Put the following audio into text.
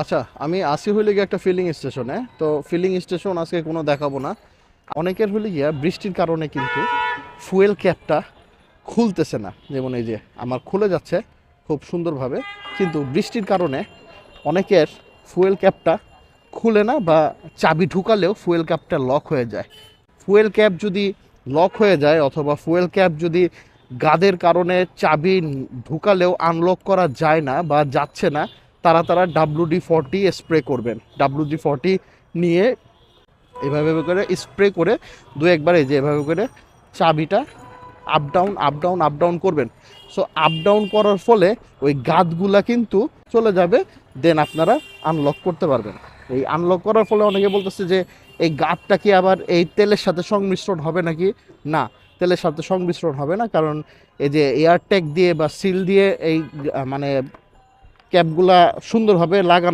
আচ্ছা আমি আসি হইলে গিয়ে একটা ফিলিং স্টেশনে তো ফিলিং স্টেশন আজকে কোনো দেখাবো না। অনেকের হলে গিয়া বৃষ্টির কারণে কিন্তু ফুয়েল ক্যাপটা খুলতেছে না। যেমন এই যে, আমার খুলে যাচ্ছে খুব সুন্দরভাবে, কিন্তু বৃষ্টির কারণে অনেকের ফুয়েল ক্যাপটা খুলে না বা চাবি ঢুকালেও ফুয়েল ক্যাপটা লক হয়ে যায়। ফুয়েল ক্যাপ যদি লক হয়ে যায় অথবা ফুয়েল ক্যাপ যদি গাদের কারণে চাবি ঢুকালেও আনলক করা যায় না বা যাচ্ছে না তারা তারা ডাব্লু ডি ফর্টি স্প্রে করবেন। ডাব্লু ডি ফর্টি নিয়ে এভাবে করে স্প্রে করে দু একবার এই যে এভাবে করে চাবিটা up down up down up down করবেন। সো আপ ডাউন করার ফলে ওই গাদগুলা কিন্তু চলে যাবে। দেন আপনারা আনলক করতে পারবেন। এই আনলক করার ফলে অনেকে বলতেছে যে, এই গাদটা কি আবার এই তেলের সাথে সংমিশ্রণ হবে নাকি? না, তেলের সাথে সংমিশ্রণ হবে না। কারণ এই যে এয়ারট্যাগ দিয়ে বা সিল দিয়ে এই মানে ক্যাপগুলা সুন্দরভাবে লাগানো